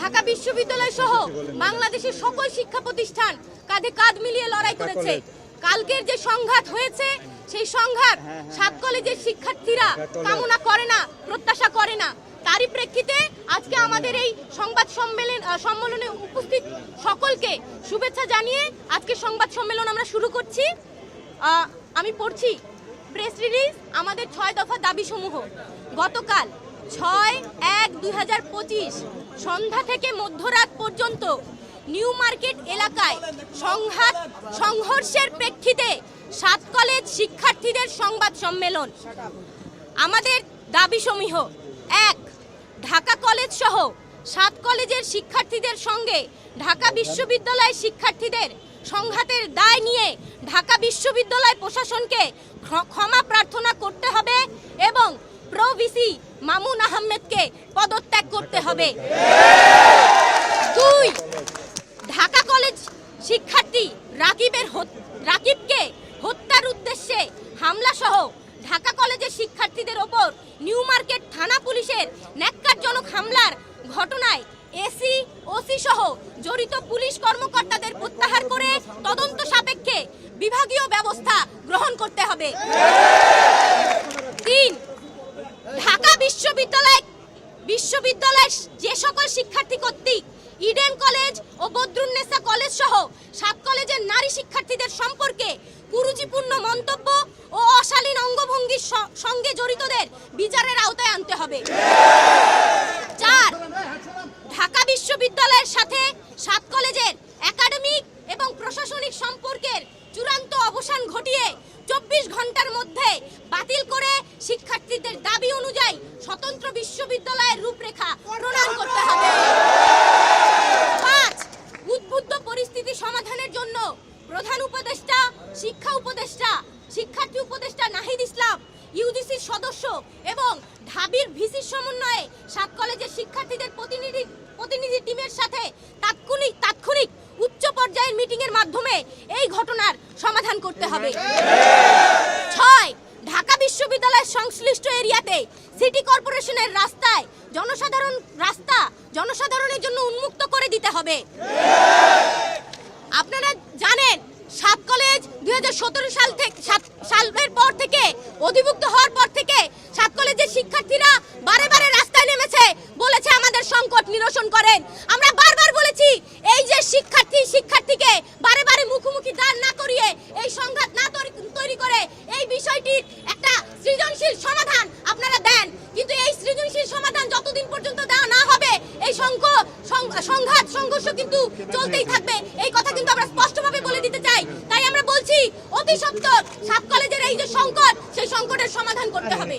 ঢাকা বিশ্ববিদ্যালয় সহ বাংলাদেশের সকল শিক্ষা প্রতিষ্ঠান কাঁধে কাঁধ মিলিয়ে লড়াই করেছে। কালকের যে সংঘাত হয়েছে সেই সংঘাত সাত কলেজের শিক্ষার্থীরা কামনা করে না প্রত্যাশা করে না। তারই প্রেক্ষিতে আজকে আমাদের এই সংবাদ সম্মেলন সম্মেলনে উপস্থিত সকলকে শুভেচ্ছা জানিয়ে আজকে সংবাদ সম্মেলন আমরা শুরু করছি। আমি পড়ছি প্রেস রিলিজ আমাদের ছয় দফা দাবিসমূহ। গতকাল ছয় এক দুই হাজার পঁচিশ সন্ধ্যা থেকে মধ্যরাত পর্যন্ত নিউ মার্কেট এলাকায় সংঘাত, সংঘর্ষের প্রেক্ষিতে সাত কলেজ শিক্ষার্থীদের সংবাদ সম্মেলন। আমাদের দাবি সমূহ, এক, ঢাকা কলেজ সহ সাত কলেজের শিক্ষার্থীদের সঙ্গে ঢাকা বিশ্ববিদ্যালয় শিক্ষার্থীদের সংঘাতের দায় নিয়ে ঢাকা বিশ্ববিদ্যালয় প্রশাসনকে ক্ষমা প্রার্থনা করতে হবে এবং প্রো ভিসি মামুন আহমেদকে পদত্যাগ করতে হবে। দুই, ঢাকা কলেজ শিক্ষার্থী রাকিবের রাকিবকে হত্যার উদ্দেশ্যে হামলা সহ ঢাকা কলেজের শিক্ষার্থীদের ওপর নিউ মার্কেট থানা পুলিশের ন্যাক্কারজনক হামলার ঘটনায় এসি, ওসি সহ জড়িত পুলিশ কর্মকর্তাদের প্রত্যাহার করে তদন্ত সাপেক্ষে বিভাগীয় ব্যবস্থা গ্রহণ করতে হবে তিন ঢাকা বিশ্ববিদ্যালয় বিশ্ববিদ্যালয়ের যে সকল শিক্ষার্থী কর্তৃক ইডেন কলেজ ও বদরুন্নেসা কলেজ সহ সাত কলেজের নারী শিক্ষার্থীদের সম্পর্কে কুরুচিপূর্ণ মন্তব্য ও অশালীন অঙ্গভঙ্গির সঙ্গে জড়িতদের বিচারের আওতায় আনতে হবে। চার, ঢাকা বিশ্ববিদ্যালয়ের সাথে সাত কলেজের চব্বিশ ঘণ্টার মধ্যে বাতিল করে শিক্ষার্থীদের দাবি অনুযায়ী স্বতন্ত্র বিশ্ববিদ্যালয়ের রূপরেখা প্রণয়ন করতে হবে। উদ্বুদ্ধ পরিস্থিতি সমাধানের জন্য প্রধান উপদেষ্টা, শিক্ষা উপদেষ্টা, শিক্ষার্থী উপদেষ্টা নাহিদ ইসলাম, ইউজিসির সদস্য এবং ঢাবির ভিসির সমন্বয়ে সাত কলেজের শিক্ষার্থীদের প্রতিনিধি প্রতিনিধি টিমের সাথে তাৎক্ষণিক তাৎক্ষণিক উচ্চ পর্যায়ের মিটিং এর মাধ্যমে এই ঘটনার সমাধান করতে হবে ছয় ঢাকা বিশ্ববিদ্যালয়ের সংশ্লিষ্ট সিটি কর্পোরেশনের রাস্তায় জনসাধারণ, রাস্তা জনসাধারণের জন্য উন্মুক্ত করে দিতে হবে। আপনারা জানেন, সাত কলেজ দুই হাজার সতেরো সাল থেকে সালের পর থেকে, অধিভুক্ত হওয়ার পর থেকে সাত কলেজের শিক্ষার্থীরা বারে বারে রাস্তায় নেমেছে বলেছে আমাদের সংকট নিরসন করেন আমরা বারবার বলেছি এই যে শিক্ষার্থী শিক্ষার্থীকে বারে বারে মুখোমুখি দাঁড় না করিয়ে এই সংঘাত না তৈরি- তৈরি করে এই বিষয়টির একটা সৃজনশীল সমাধান আপনারা দেন কিন্তু এই সৃজনশীল সমাধান যতদিন পর্যন্ত দেওয়া না হবে এই সংঘ সং- সংঘাত সংঘর্ষ কিন্তু চলতেই থাকবে। এই কথা কিন্তু আমরা স্পষ্টভাবে বলে দিতে চাই। তাই আমরা বলছি, অতি সত্তর, সাত কলেজের এই যে সংকট, সেই সংকটের সমাধান করতে হবে।